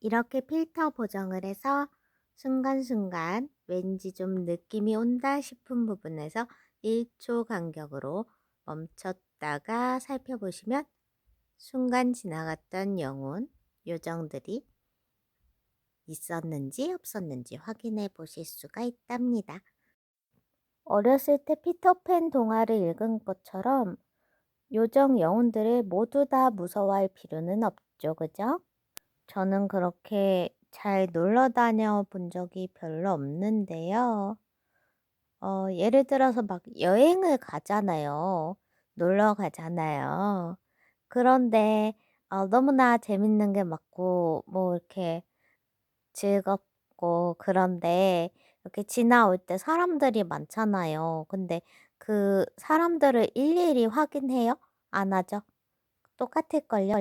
이렇게 필터 보정을 해서 순간순간 왠지 좀 느낌이 온다 싶은 부분에서 1초 간격으로 멈췄다가 살펴보시면 순간 지나갔던 영혼, 요정들이 있었는지 없었는지 확인해 보실 수가 있답니다. 어렸을 때 피터팬 동화를 읽은 것처럼 요정 영혼들을 모두 다 무서워할 필요는 없죠, 그죠? 저는 그렇게 잘 놀러 다녀 본 적이 별로 없는데요. 어, 예를 들어서 막 여행을 가잖아요. 놀러 가잖아요. 그런데 어, 너무나 재밌는 게 많고, 뭐 이렇게 즐겁고, 그런데 이렇게 지나올 때 사람들이 많잖아요. 근데 그 사람들을 일일이 확인해요? 안 하죠? 똑같을걸요?